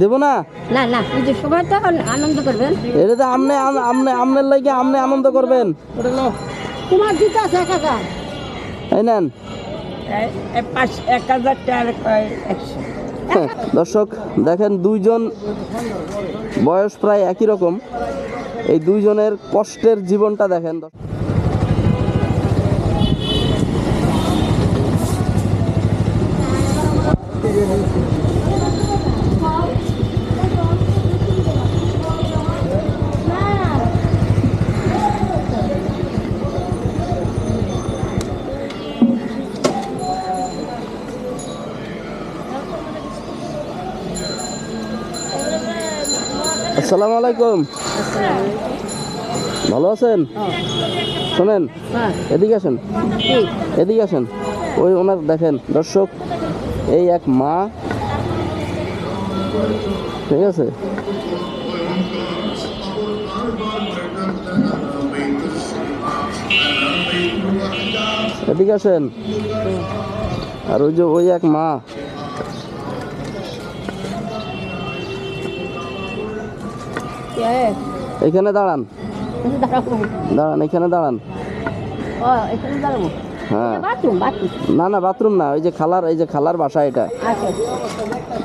দেবো না? না না ঈদের সময় তো আনন্দ করবেন। এটা তো আমনে আমনে আমনের লাগে আমনে আনন্দ করবেন। তোমার দিতে আছে এক হাজার। এই নেন। এক হাজার টাকা একশো। হ্যাঁ, দর্শক দেখেন দুইজন বয়স প্রায় একই রকম। এই দুইজনের কষ্টের জীবনটা দেখেন আসসালামু আলাইকুম। ভালো আছেন? শোনেন, এদিকে আসেন। এদিকে আসেন। ওই ওনার দেখেন, দর্শক, এই এক মা। ঠিক আছে? এদিকে আসেন। আর ওই যে ওই এক মা। এখানে দাঁড়ান। দাঁড়ান এখানে দাঁড়ান। হ্যাঁ। না না বাথরুম না ওই যে খালার এই যে খালার বাসা এটা। আচ্ছা।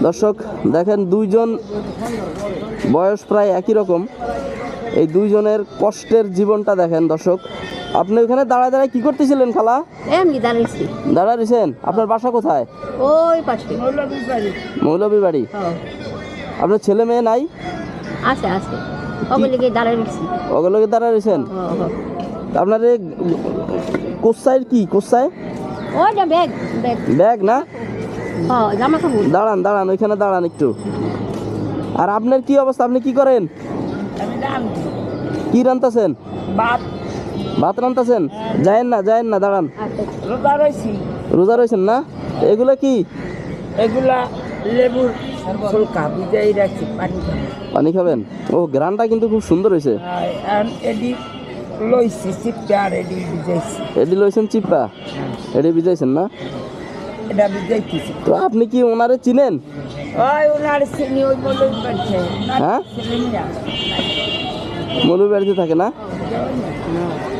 দর্শক দেখেন দুইজন বয়স প্রায় একই রকম। এই দুইজনের কষ্টের জীবনটা দেখেন দর্শক। আপনি ওখানে দাঁড়ায় দাঁড়ায় কি করতেছিলেন খালা? এমনি দাঁড়িয়েছি দাঁড়া রয়েছেন আপনার বাসা কোথায়? ওই পাশে। মৌলবী বাড়ি হ্যাঁ। আপনার ছেলে মেয়ে নাই? আছে আছে। ওগুলোকে রয়েছেন। আপনার এই কোসাইর কি? কোসাই? ওই যে ব্যাগ ব্যাগ। ব্যাগ না? হ্যাঁ জামা কাপড়। দাঁড়ান দাঁড়ান ওইখানে দাঁড়ান একটু। আর আপনার কি অবস্থা? আপনি কি করেন? কি রান্তাছেন ভাত। রান্তাছেন যায়েন না যায়েন না দাঁড়ান। আচ্ছা। রোজা রয়েছি রোজা রয়েছেন না? এগুলা কি? এগুলা লেবুর ফুলকা ভিজাই রাখছি পানি খাব। পানি খাবেন? ও গ্রানটা কিন্তু খুব সুন্দর হয়েছে। আর এডি লইছি সিপটা আর এডি ভিজাইছি। এডি লইছেন চিপ্পা এডি ভিজাইছেন না? এটা ভিজাইতেছি। তো আপনি কি ওনারে চিনেন? ওই ওনার চিনি ওই বলে পারছে হ্যাঁ? বাড়িতে থাকে না?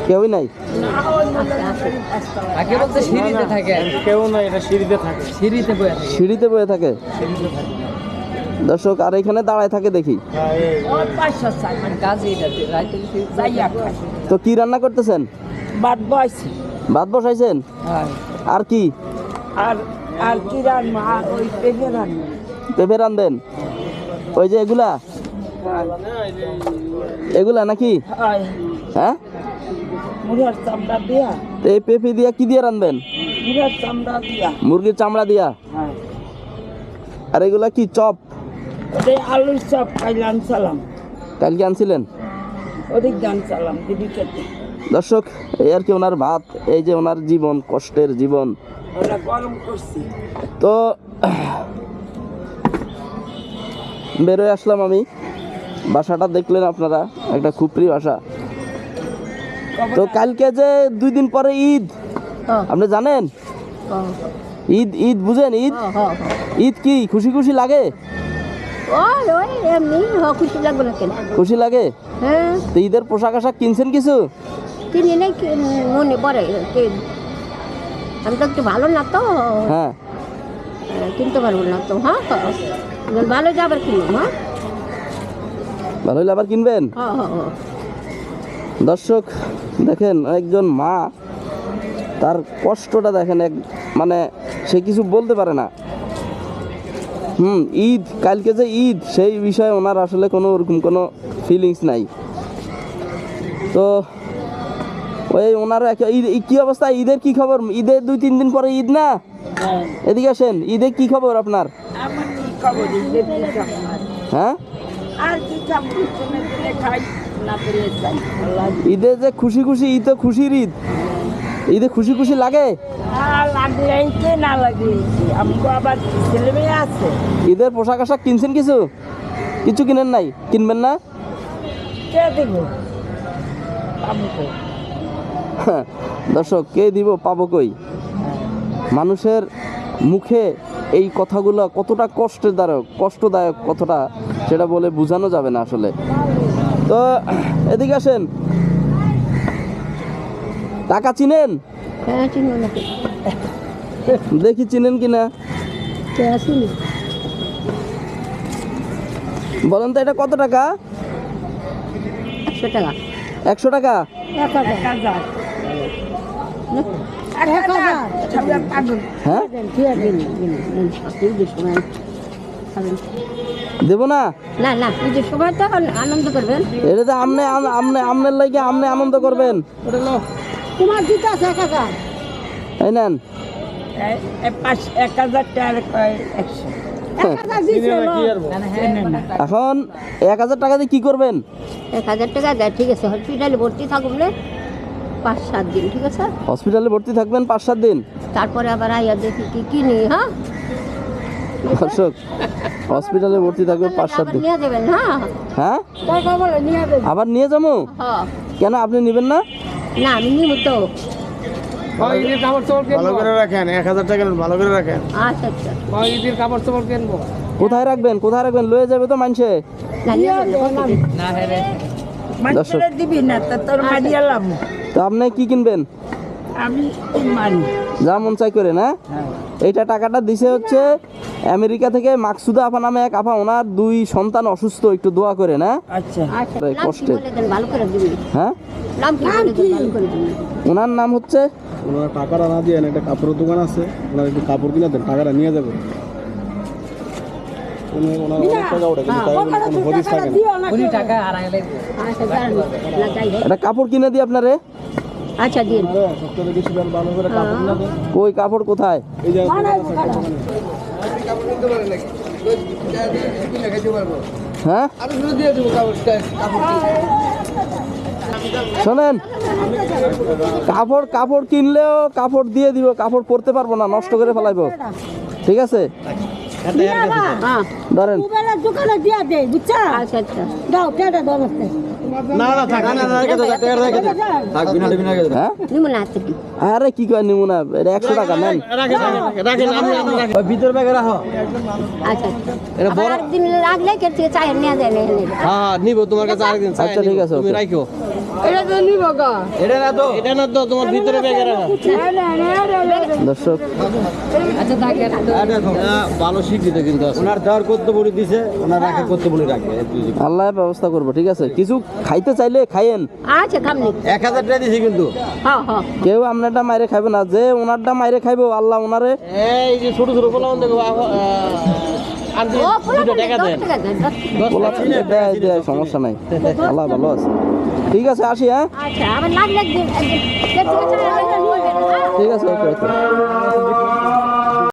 কেউই নাই? আগে বলতে সিঁড়িতে থাকে। কেউ না এটা সিঁড়িতে থাকে। সিঁড়িতে বয়ে থাকে। সিঁড়িতে বয়ে থাকে। দর্শক আর এখানে দাঁড়ায় থাকে দেখি। তো কি রান্না করতেছেন? বাদ বয়সি ভাত বসাইছেন? আর কি? আর আর কি রান্না? ওই পেঁপে রান্না। পেঁপে রান্ধেন ওই যে এগুলা? এগুলা নাকি? হ্যাঁ। এই পেঁপে দিয়া কি দিয়ে রান্ধবেন মুরগির চামড়া দিয়া? আর এগুলা কি চপ? ওদের আলুর চপ খাইলাম সালাম কালকে আনছিলেন? ওদিক গান চালাম দিদি খেতে দর্শক এই আর কি ওনার ভাত এই যে ওনার জীবন কষ্টের জীবন। ওরা গরম করছি। তো বেরোয় আসলাম আমি। বাসাটা দেখলেন আপনারা একটা খুপড়ি বাসা। তো কালকে যে দুই দিন পরে ঈদ হ্যাঁ। আপনি জানেন? হ্যাঁ। ঈদ ঈদ বুঝেন ঈদ? হ্যাঁ। ঈদ কি খুশি খুশি লাগে? ওই ওই এমনি হ খুশি লাগবে না কেন? খুশি লাগে? হ্যাঁ। তো ঈদের পোশাক আশাক কিনছেন কিছু? কিনে নেই মনে পড়ে আমি তো একটু ভালো না তো। হ্যাঁ। কিনতে পারব না তো হ্যাঁ। ভালো যাবার হ্যাঁ। ভালো হলে আবার কিনবেন? দর্শক দেখেন একজন মা তার কষ্টটা দেখেন এক মানে সে কিছু বলতে পারে না। হুম ঈদ কালকে যে ঈদ সেই বিষয়ে ওনার আসলে কোনো ওরকম কোনো ফিলিংস নাই। তো ওই ওনার কি অবস্থা? ঈদের কি খবর? ঈদের দুই তিন দিন পরে ঈদ না? এদিকে আসেন ঈদের কি খবর আপনার? ঈদের হ্যাঁ? আর কি খবর তুমি পেলে খাই না পেলে যাই আল্লাহ। ঈদে যে খুশি খুশি ঈদ তো খুশির ঈদ। ঈদে খুশি খুশি লাগে? না আবার আছে। ঈদের পোশাক আশাক কিনছেন কিছু? কিছু কিনেন নাই? কিনবেন না? দর্শক কে দিব পাবো কই? মানুষের মুখে এই কথাগুলো কতটা কষ্টের কষ্টদায়ক কষ্টদায়ক কতটা সেটা বলে বোঝানো যাবে না আসলে। তো এদিকে আসেন। টাকা চিনেন? হ্যাঁ দেখি চিনেন কিনা। কে আসিনি বলেন তো এটা কত টাকা? একশো টাকা। একশো টাকা। দেবো না? না না ঈদের সময় তো আনন্দ করবেন। এটা তো আমনে আম- আমনে আমনের লাগে আমনে আনন্দ করবেন। তোমার দিতে আছে এক হাজার। এই নেন। এ- এ পাঁচ এক হাজার টাকা একশো। এক হাজার এখন এক হাজার টাকা দিয়ে কি করবেন? এক হাজার টাকা দেয় ঠিক আছে। হসপিটালে ভর্তি থাকুন রে পাঁচ সাত দিন ঠিক আছে? হসপিটালে ভর্তি থাকবেন পাঁচ সাত দিন? তারপরে আবার আইয়া দেখি কি কিনি হ্যাঁ দর্শক হসপিটালে ভর্তি থাকবেন পাঁচ সাত দিন। নিয়ে হ্যাঁ? হ্যাঁ? আবার নিয়ে যাব? হ্যাঁ। কেন আপনি নেবেন না? না আমি নিব তো। ঈদের কাপড় চোপড় ভালো কিনবো করে রাখেন এক হাজার টাকা ভালো করে রাখেন। আচ্ছা আচ্ছা। ঈদের কাপড় চোপড় কিনবো? কোথায় রাখবেন? কোথায় রাখবেন? লয়ে যাবে তো মানুষে। না নিয়ে যাবেন না রে। মানুষের দিবি না তো তোর তো আপনি কি কিনবেন? আমি মারি। যা মন চাই করে না? হ্যাঁ এইটা টাকাটা দিছে হচ্ছে আমেরিকা থেকে মাকসুদা আপা নামে এক আপা ওনার দুই সন্তান অসুস্থ একটু দোয়া করে না? আচ্ছা। আচ্ছা এই নাম কি কষ্টে। বলে দেন ভালো করে দিবি। হ্যাঁ? নাম কি? ওনার নাম হচ্ছে? ওনারা টাকাটা না দিয়ে একটা কাপড়ের দোকান আছে। ওনারা একটু কাপড় কিনে দেন টাকাটা নিয়ে যাবে। ওনার ওনার অনেক টাকা ওঠে কিন্তু কোনো হদিস থাকে না। উনি টাকা হারাই লাগবে আচ্ছা কাপড় কিনে দিই আপনারে। আচ্ছা দিন। কাপড় কোথায়? এই যে হ্যাঁ? শোনেন কাপড় কাপড় কিনলেও কাপড় দিয়ে দিব কাপড় পরতে পারব না নষ্ট করে ফেলাইব। ঠিক আছে? হ্যাঁ ধরেন দোকানে দিয়া দে বুঝছা? আচ্ছা আচ্ছা। দাও টাটা দাও আমাকে। না না থাক। না না রেখে দাও টাকা রেখে দাও। থাক বিনা বিনা রেখে দাও হ্যাঁ? নিমু না থেকে আরে কি কয় নিমু না এটা একশো টাকা নেন। রাখেন রাখেন আমি আমি রাখেন ভিতর ব্যাগে রাখো। আচ্ছা আচ্ছা। আবার একদিন লাগলে কে থেকে চাই নিয়ে যায় হ্যাঁ নিব তোমার কাছে আরেকদিন চাই আচ্ছা, ঠিক আছে, তুমি রাখো এটা তো নিব গা। এটা না তো? এটা না তো তোমার ভিতরে ব্যাগে রাখো। দর্শক। আচ্ছা থাকে ভালো শিক্ষিত কিন্তু ওনার দেওয়ার কর্তব্য দিছে। ওনার রাখবে? আল্লাহ ব্যবস্থা করব ঠিক আছে? কিছু খাইতে চাইলে খাইয়েন। আচ্ছা খামনি এক হাজার টাকা দিছি কিন্তু। হ্যাঁ হ্যাঁ কেউ আপনারটা মাইরে খাইবে না যে ওনারটা মাইরে খাইবো আল্লাহ ওনারে এই যে ছোট ছোট পোলাও দেখো সমস্যা নাই। আল্লাহ ভালো আছে। ঠিক আছে আসি হ্যাঁ? আচ্ছা হ্যাঁ ঠিক আছে ওকে ওকে।